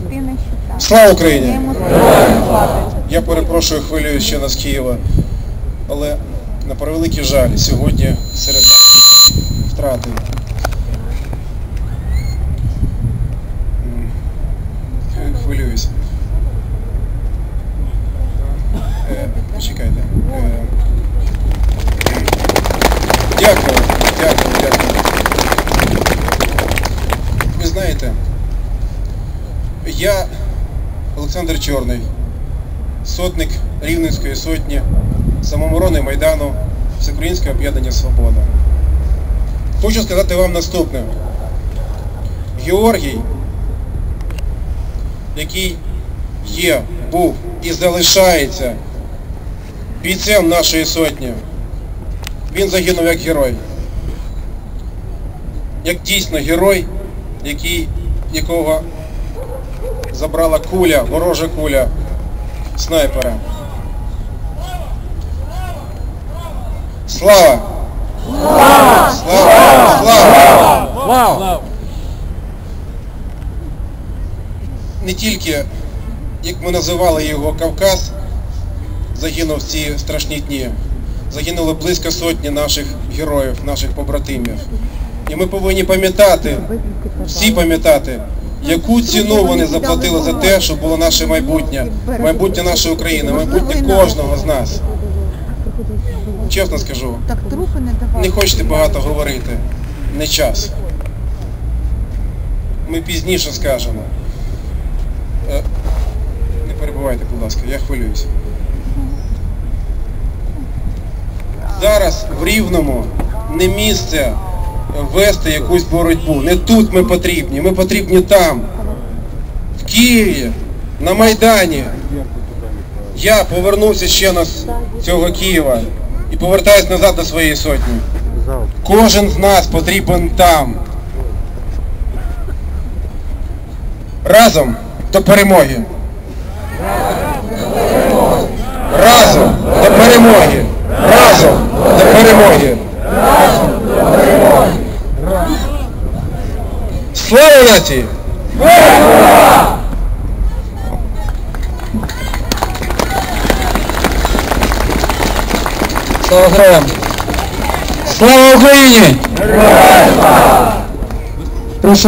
коти не считают. Слава Україні! Я перепрошую хвилюю ще нас Києва, але на превеликий жаль, сьогодні серед нас втрати. Хвилююсь. Е, Почекайте. Е, дякую, я Олександр Чорний, сотник Рівненської сотні, самооборони Майдану, Всеукраїнське об'єднання Свобода. Хочу сказати вам наступне. Георгій, який є, був і залишається бійцем нашої сотні, він загинув як герой. Як дійсно герой, який, якого забрала куля, ворожа куля снайпера. Слава! Слава! Слава! Слава! Не тільки, як ми називали його Кавказ, загинув ці страшні дні. Загинуло близько сотні наших героїв, наших побратимів. І ми повинні пам'ятати, всі пам'ятати, яку ціну вони заплатили за те, щоб було наше майбутнє, майбутнє нашої України, майбутнє кожного з нас. Чесно скажу, не хочете багато говорити, не час. Ми пізніше скажемо. Е, Не перебувайте, будь ласка, я хвилююсь. Зараз в Рівному не місце вести якусь боротьбу. Не тут ми потрібні, ми потрібні там, в Києві, на Майдані. Я повернувся ще з цього Києва і повертаюсь назад до своєї сотні. Кожен з нас потрібен там. Разом до перемоги. Разом до перемоги. Разом до перемоги. Слава нації! Слава героям! Слава Україні! Прошу